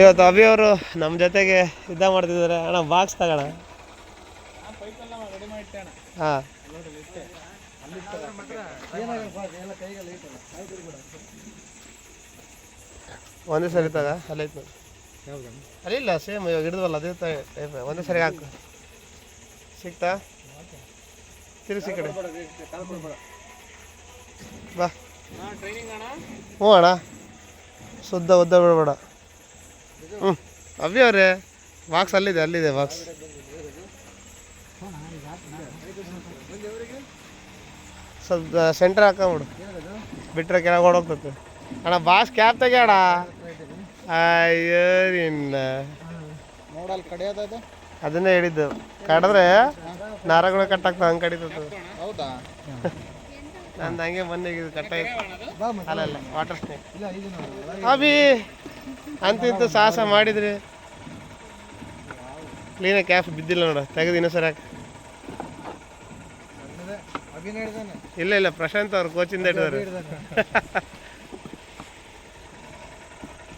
ಇವತ್ತು ಅಭಿ ಅವರು ನಮ್ಮ ಜೊತೆಗೆ ಯುದ್ಧ ಮಾಡ್ತಿದ್ದಾರೆ. ಅಣ್ಣ ಬಾಕ್ಸ್ ತಗೋಣ. ಹಾಂ. ಒಂದೇ ಸರಿ ತಗ, ಅಲ್ಲಿ ಇಲ್ಲ ಸೇಮ್ ಇವಾಗ ಹಿಡಿದ್ವಲ್ಲ, ಅದೇ ಟೈಪ್ ಒಂದೇ ಸರಿ ಹಾಕು. ಸಿಕ್ತಾ ತಿರುಗಿಸಿ ಕಡೆ. ಬಾ. ಹ್ಞೂ ಅಣ್ಣ. ಶುದ್ಧ ಉದ್ದ ಬಿಡಬೇಡ. ಹ್ಞೂ ಅಭಿ ಅವರೇ ಬಾಕ್ಸ್ ಅಲ್ಲಿದೆ ಅಲ್ಲಿದೆ ಬಾಕ್ಸ್ ಸ್ವಲ್ಪ ಸೆಂಟ್ರ್ ಹಾಕೊಂಬಿಡು. ಬಿಟ್ಟರೆ ಕೆಳಗೆ ಓಡೋಗ್ತದೆ ಅಣ್ಣ ಬಾಕ್ಸ್ ಕ್ಯಾಪ್ ತೆಗಿಯೋಣ ಅಯ್ಯೋ ನಿನ್ನ. ಅದನ್ನೇ ಹೇಳಿದ್ದು. ಕಡಿದ್ರೆ ನರಗಳು ಕಟ್ಟಾಗ್ತದೆ ಹಂಗೆ ಕಡಿತದೆ ಹೌದಾ? ನಂದು ಹಂಗೆ ಮೊನ್ನೆ ಇದು ಕಟ್ಟಾಗಿ ಅಲ್ಲಲ್ಲ ವಾಟರ್ ಸ್ನೇಕ್ ಅಭಿ ಅಂತಿಂತ ಸಾಹಸ ಮಾಡಿದ್ರಿ. ಕ್ಲೀನಾಗಿ ಕ್ಯಾಪ್ ಬಿದ್ದಿಲ್ಲ ನೋಡು ತೆಗೆದು ಇನ್ನೂ ಅಭಿನಯ ಇಲ್ಲ ಇಲ್ಲ ಪ್ರಶಾಂತ್ ಅವ್ರು ಕೋಚಿಂದ ಹಿಡ್ದಾನೆ